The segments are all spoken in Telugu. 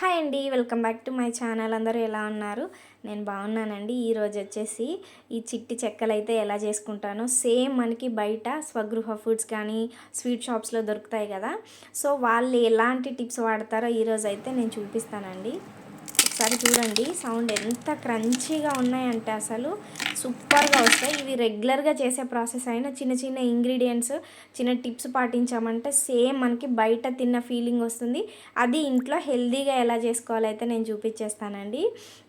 హాయ్ అండి welcome back to my channel. అందరూ ఎలా ఉన్నారు? నేను బాగున్నానండి. ఈరోజు వచ్చేసి ఈ చిట్టి చెక్కలు అయితే ఎలా చేసుకుంటానో సేమ్ మనకి బయట స్వగృహ ఫుడ్స్ కానీ స్వీట్ షాప్స్లో దొరుకుతాయి కదా. సో వాళ్ళు ఎలాంటి టిప్స్ వాడతారో ఈరోజు అయితే నేను చూపిస్తానండి. ఒకసారి చూడండి సౌండ్ ఎంత క్రంచీగా ఉన్నాయంటే అసలు. సూపర్గా వస్తాయి. ఇవి రెగ్యులర్గా చేసే ప్రాసెస్ అయినా చిన్న చిన్న ఇంగ్రీడియంట్స్ చిన్న టిప్స్ పాటించామంటే సేమ్ మనకి బయట తిన్న ఫీలింగ్ వస్తుంది. అది ఇంట్లో హెల్దీగా ఎలా చేసుకోవాలో అయితే నేను చూపించేస్తానండి.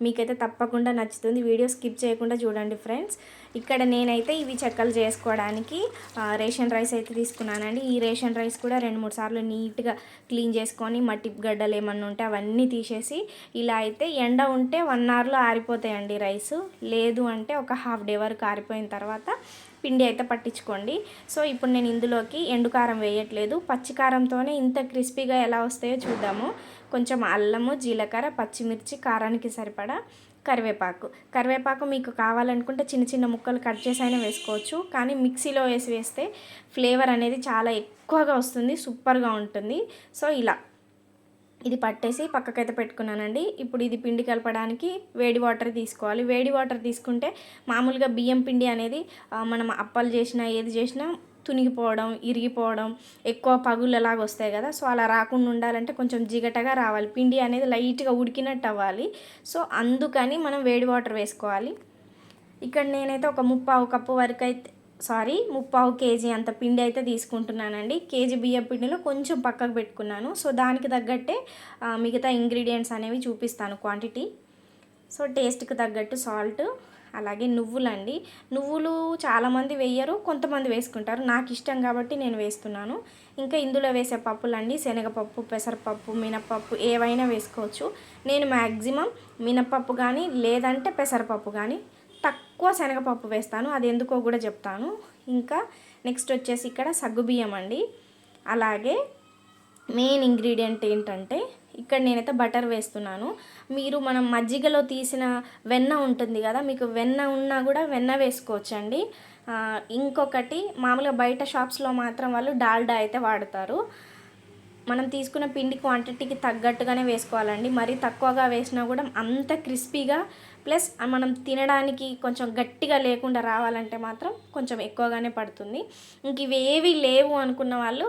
మీకైతే తప్పకుండా నచ్చుతుంది. వీడియో స్కిప్ చేయకుండా చూడండి ఫ్రెండ్స్. ఇక్కడ నేనైతే ఇవి చెక్కలు చేసుకోవడానికి రేషన్ రైస్ అయితే తీసుకున్నానండి. ఈ రేషన్ రైస్ కూడా రెండు మూడు సార్లు నీట్గా క్లీన్ చేసుకొని మట్టి గడ్డలు ఏమన్నా ఉంటే అవన్నీ తీసేసి ఇలా అయితే ఎండ ఉంటే వన్ అవర్లో ఆరిపోతాయండి రైస్. లేదు అంటే ఒక హాఫ్ డే వరకు ఆరిపోయిన తర్వాత పిండి అయితే పట్టించుకోండి. సో ఇప్పుడు నేను ఇందులోకి ఎండుకారం వేయట్లేదు. పచ్చికారంతోనే ఇంత క్రిస్పీగా ఎలా వస్తాయో చూద్దాము. కొంచెం అల్లము జీలకర్ర పచ్చిమిర్చి కారానికి సరిపడా కరివేపాకు. కరివేపాకు మీకు కావాలనుకుంటే చిన్న చిన్న ముక్కలు కట్ చేసి అయినా వేసుకోవచ్చు. కానీ మిక్సీలో వేసి వేస్తే ఫ్లేవర్ అనేది చాలా ఎక్కువగా వస్తుంది. సూపర్గా ఉంటుంది. సో ఇలా ఇది పట్టేసి పక్కకైతే పెట్టుకున్నానండి. ఇప్పుడు ఇది పిండి కలపడానికి వేడి వాటర్ తీసుకోవాలి. వేడి వాటర్ తీసుకుంటే మామూలుగా బియ్యం పిండి అనేది మనం అప్పలు చేసినా ఏది చేసినా తునిగిపోవడం ఇరిగిపోవడం ఎక్కువ పగులలాగా వస్తాయి కదా సో అలా రాకుండా ఉండాలంటే కొంచెం జిగటగా రావాలి. పిండి అనేది లైట్గా ఉడికినట్టు అవ్వాలి. సో అందుకని మనం వేడి వాటర్ వేసుకోవాలి. ఇక్కడ నేనైతే ఒక ముప్పావు కప్పు వరకు అయితే సారీ ముప్పావు కేజీ అంత పిండి అయితే తీసుకుంటున్నానండి. కేజీ బియ్యం పిండిలో కొంచెం పక్కకు పెట్టుకున్నాను. సో దానికి తగ్గట్టే మిగతా ఇంగ్రీడియంట్స్ అనేవి చూపిస్తాను క్వాంటిటీ. సో టేస్ట్కి తగ్గట్టు సాల్ట్ అలాగే నువ్వులండి. నువ్వులు చాలామంది వేయరు కొంతమంది వేసుకుంటారు. నాకు ఇష్టం కాబట్టి నేను వేస్తున్నాను. ఇంకా ఇందులో వేసే పప్పులండి శనగపప్పు పెసరపప్పు మినపప్పు ఏవైనా వేసుకోవచ్చు. నేను మ్యాక్సిమం మినపప్పు కానీ లేదంటే పెసరపప్పు కానీ తక్కువ శనగపప్పు వేస్తాను అది ఎందుకో కూడా చెప్తాను. ఇంకా నెక్స్ట్ వచ్చేసి ఇక్కడ సగ్గుబియ్యం అండి. అలాగే మెయిన్ ఇంగ్రీడియంట్ ఏంటంటే ఇక్కడ నేనైతే బటర్ వేస్తున్నాను. మీరు మనం మజ్జిగలో తీసిన వెన్న ఉంటుంది కదా మీకు వెన్న ఉన్నా కూడా వెన్న వేసుకోవచ్చండి. ఇంకొకటి మామూలుగా బయట షాప్స్లో మాత్రం వాళ్ళు డాల్డా అయితే వాడతారు. మనం తీసుకున్న పిండి క్వాంటిటీకి తగ్గట్టుగానే వేసుకోవాలండి. మరీ తక్కువగా వేసినా కూడా అంత క్రిస్పీగా ప్లస్ మనం తినడానికి కొంచెం గట్టిగా లేకుండా రావాలంటే మాత్రం కొంచెం ఎక్కువగానే పడుతుంది. ఇంక ఇవేవి లేవు అనుకున్న వాళ్ళు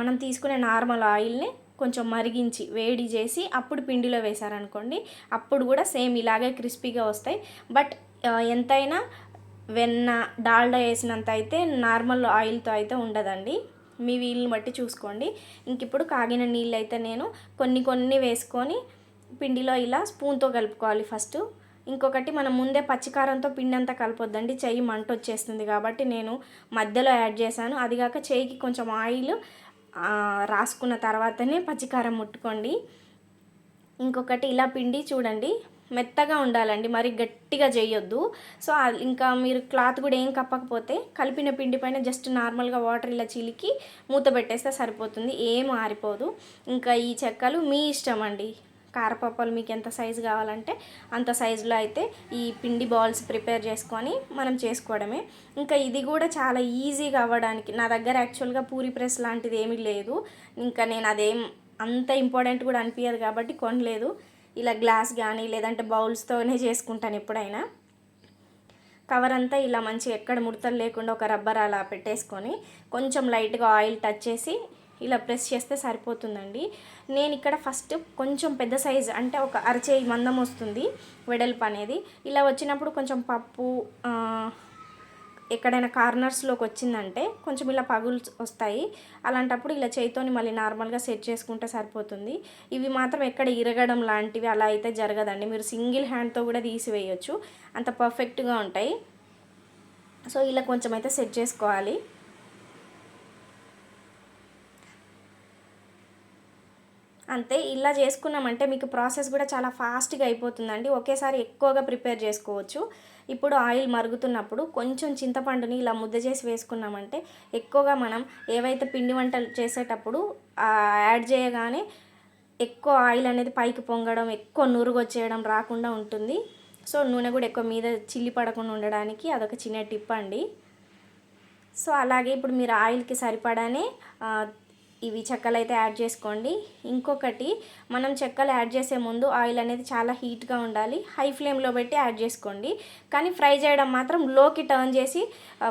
మనం తీసుకునే నార్మల్ ఆయిల్ని కొంచెం మరిగించి వేడి చేసి అప్పుడు పిండిలో వేశారనుకోండి అప్పుడు కూడా సేమ్ ఇలాగే క్రిస్పీగా వస్తాయి. బట్ ఎంతైనా వెన్న డాల్డా వేసినంత అయితే నార్మల్ ఆయిల్తో అయితే ఉండదండి. మీ వీలుని బట్టి చూసుకోండి. ఇంక ఇప్పుడు కాగిన నీళ్ళు అయితే నేను కొన్ని కొన్ని వేసుకొని పిండిలో ఇలా స్పూన్తో కలుపుకోవాలి ఫస్ట్. ఇంకొకటి మనం ముందే పచ్చికారంతో పిండి అంతా కలపొద్దండి. చెయ్యి మంట వచ్చేస్తుంది కాబట్టి నేను మధ్యలో యాడ్ చేశాను. అది కాక చెయ్యికి కొంచెం ఆయిల్ రాసుకున్న తర్వాతనే పచ్చికారం ముట్టుకోండి. ఇంకొకటి ఇలా పిండి చూడండి మెత్తగా ఉండాలండి. మరి గట్టిగా చేయొద్దు. సో ఇంకా మీరు క్లాత్ కూడా ఏం కప్పకపోతే కలిపిన పిండి పైన జస్ట్ నార్మల్గా వాటర్ ఇలా చిలికి మూత పెట్టేస్తే సరిపోతుంది. ఏం ఆరిపోదు. ఇంకా ఈ చెక్కలు మీ ఇష్టం అండి. కారపప్పాలు మీకు ఎంత సైజు కావాలంటే అంత సైజులో అయితే ఈ పిండి బాల్స్ ప్రిపేర్ చేసుకొని మనం చేసుకోవడమే. ఇంకా ఇది కూడా చాలా ఈజీగా అవ్వడానికి నా దగ్గర యాక్చువల్గా పూరి ప్రెస్ లాంటిది ఏమీ లేదు. ఇంకా నేను అదేం అంత ఇంపార్టెంట్ కూడా అనిపించదు కాబట్టి కొనలేదు. ఇలా గ్లాస్ కానీ లేదంటే బౌల్స్తోనే చేసుకుంటాను ఎప్పుడైనా. కవర్ అంతా ఇలా మంచిగా ఎక్కడ ముడతలు లేకుండా ఒక రబ్బర్ అలా పెట్టేసుకొని కొంచెం లైట్గా ఆయిల్ టచ్ చేసి ఇలా ప్రెస్ చేస్తే సరిపోతుందండి. నేను ఇక్కడ ఫస్ట్ కొంచెం పెద్ద సైజ్ అంటే ఒక అరచేయి మందం వస్తుంది వెడల్పు అనేది. ఇలా వచ్చినప్పుడు కొంచెం పప్పు ఎక్కడైనా కార్నర్స్లోకి వచ్చిందంటే కొంచెం ఇలా పగులు వస్తాయి. అలాంటప్పుడు ఇలా చేయితోని మళ్ళీ నార్మల్గా సెట్ చేసుకుంటే సరిపోతుంది. ఇవి మాత్రం ఎక్కడ ఇరగడం లాంటివి అలా అయితే జరగదండి. మీరు సింగిల్ హ్యాండ్తో కూడా తీసివేయచ్చు. అంత పర్ఫెక్ట్గా ఉంటాయి. సో ఇలా కొంచెం అయితే సెట్ చేసుకోవాలి. అంతే ఇలా చేసుకున్నామంటే మీకు ప్రాసెస్ కూడా చాలా ఫాస్ట్గా అయిపోతుందండి. ఒకేసారి ఎక్కువగా ప్రిపేర్ చేసుకోవచ్చు. ఇప్పుడు ఆయిల్ మరుగుతున్నప్పుడు కొంచెం చింతపండుని ఇలా ముద్ద చేసి వేసుకున్నామంటే ఎక్కువగా మనం ఏవైతే పిండి వంటలు చేసేటప్పుడు యాడ్ చేయగానే ఎక్కువ ఆయిల్ అనేది పైకి పొంగడం ఎక్కువ నురుగు వచ్చేయడం రాకుండా ఉంటుంది. సో నూనె కూడా ఎక్కువ మీద చిల్లి పడకుండా ఉండడానికి అదొక చిన్న టిప్ అండి. సో అలాగే ఇప్పుడు మీరు ఆయిల్కి సరిపడానే ఇవి చెక్కలు అయితే యాడ్ చేసుకోండి. ఇంకొకటి మనం చెక్కలు యాడ్ చేసే ముందు ఆయిల్ అనేది చాలా హీట్గా ఉండాలి. హై ఫ్లేమ్లో పెట్టి యాడ్ చేసుకోండి. కానీ ఫ్రై చేయడం మాత్రం లోకి టర్న్ చేసి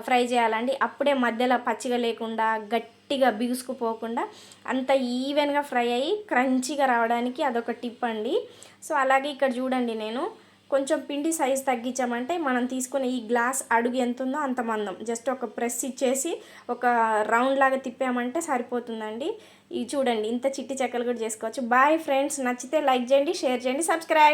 ఫ్రై చేయాలండి. అప్పుడే మధ్యలో పచ్చిగా లేకుండా గట్టిగా బిగుసుకుపోకుండా అంత ఈవెన్గా ఫ్రై అయ్యి క్రంచిగా రావడానికి అదొక టిప్ అండి. సో అలాగే ఇక్కడ చూడండి నేను. కొంచెం పిండి సైజ్ తగ్గించామంటే మనం తీసుకునే ఈ గ్లాస్ అడుగు ఎంత ఉందో అంత మందం. జస్ట్ ఒక ప్రెస్ ఇచ్చేసి ఒక రౌండ్ లాగా తిప్పామంటే సరిపోతుందండి. ఇది చూడండి ఇంత చిట్టి చెక్కలు కూడా చేసుకోవచ్చు. బాయ్ ఫ్రెండ్స్ నచ్చితే లైక్ చేయండి షేర్ చేయండి సబ్స్క్రైబ్